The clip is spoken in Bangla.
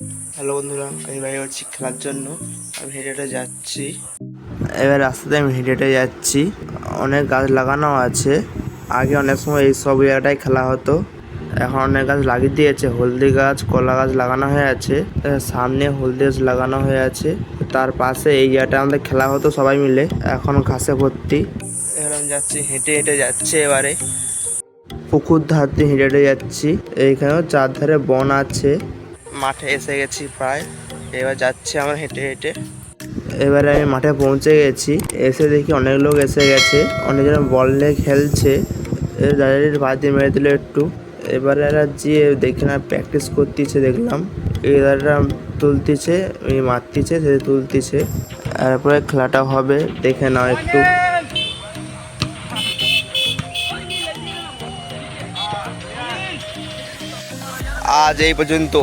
হ্যালো বন্ধুরা আমি বাইরে হচ্ছি খেলার জন্য। আমি হেঁটে হেঁটে যাচ্ছি। এবার রাস্তাতে আমি হেঁটে হেঁটে যাচ্ছি। অনেক গাছ লাগানো আছে। আগে অনেক সময় এই সব জায়গাটায় খেলা হতো। এখন অনেক গাছ লাগিয়ে দিয়েছে। হলদি গাছ কলা গাছ লাগানো হয়ে আছে। সামনে হলদি গাছ লাগানো হয়ে আছে। তার পাশে এই জায়গাটা আমাদের খেলা হতো সবাই মিলে। এখন ঘাসে ভর্তি। এবার আমি যাচ্ছি হেঁটে হেঁটে যাচ্ছে এবারে। পুকুর ধার দিয়ে হেঁটে হেঁটে যাচ্ছি। এইখানেও চারধারে বন আছে। মাঠে এসে গেছি প্রায়। এবার যাচ্ছি আমরা হেঁটে হেঁটে। এবারে আমি মাঠে পৌঁছে গেছি। এসে দেখি অনেক লোক এসে গেছে। অনেকজন বল নিয়ে খেলছে। দাঁড়িয়ে বাদি মেরে দিল একটু। এবারে এরা যে দেখি না প্র্যাকটিস করতেছে দেখলাম। এরা তুলতেছে এই মারতেছে সে তুলতেছে। তারপরে খেলাটা হবে দেখে নাও একটু। আজ এই পর্যন্ত।